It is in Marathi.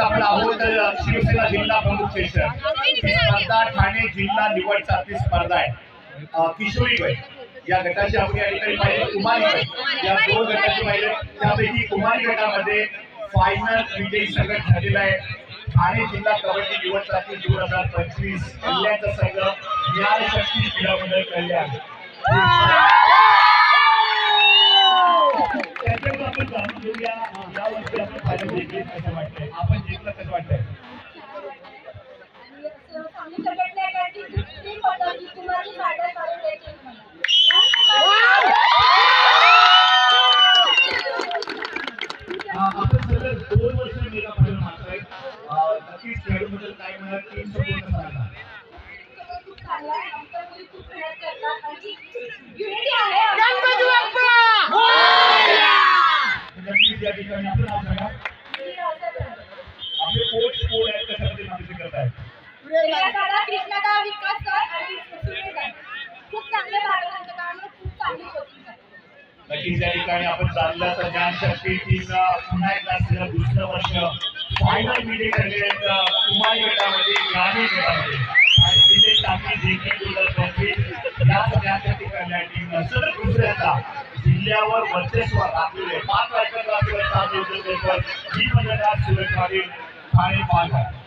आपण आहोत शिवसेना जिल्हा प्रमुख ही स्पर्धा ठाणे जिल्हा निवड चाचणी स्पर्धा आहे. किशोरी गट या गटाची आपण या ठिकाणी पाहिजे. कुमारी गट या दोन गटाची पाहिजे. त्यापैकी कुमारी गटामध्ये फायनल विजयी संघट झालेला आहे. ठाणे जिल्हा कबड्डी निवड चाचणी दोन हजार पंचवीस कल्याणचा संघ ज्ञानशक्ती क्रीडा मंडळ कल्याण त्याच्यावर आपण जाणून घेऊया. आपण फायनल कसं वाटतंय आपण जिंकलं कसं वाटतंय आपण सगळं दोन वर्ष मेगा फायनल मारतोय नक्कीच खेळाडूबद्दल काय म्हणत टीम सपोर्ट सांगा खूप चांगला आहे आमच्या खूप मेहनत करतात आणि युनिटी आहे नक्कीच या ठिकाणी आपलं नाव सांगा आपले कोच कोण आहेत कशामध्ये नक्कीच या ठिकाणी आपण चाललं तर ज्ञानशक्ती पुन्हा एकदा दुसरं वर्ष फायनल मीटिंग ठरले कुमारी गटामध्ये ग्रामीण गटामध्ये. आणि तिथे या सलग दुसऱ्यांदा जिल्ह्यावर वर्चस्व राखलेले राखलेले सात योजनेवर ही मंडळात सुरत पाटील ठाणे पालघर.